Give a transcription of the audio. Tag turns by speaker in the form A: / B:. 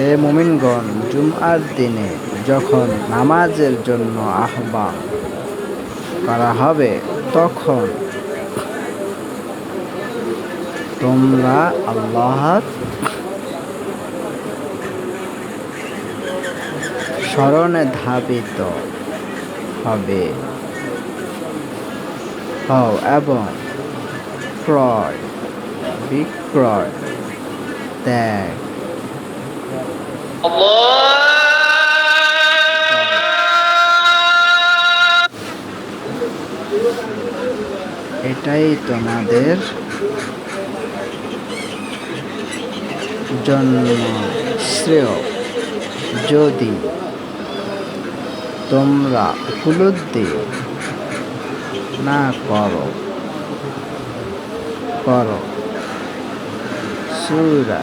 A: হে মুমিনগণ, জুমআর দিনে যখন নামাজের জন্য আহ্বান করা হবে, তখন তোমরা আল্লাহর স্মরণে ধাবিত হবে। হও এবং ক্রয়, বিক্রয়, ত্যাগ এটাই তোমাদের জন্য শ্রেয় যদি তোমরা উপলব্ধি না করো করো। সুরা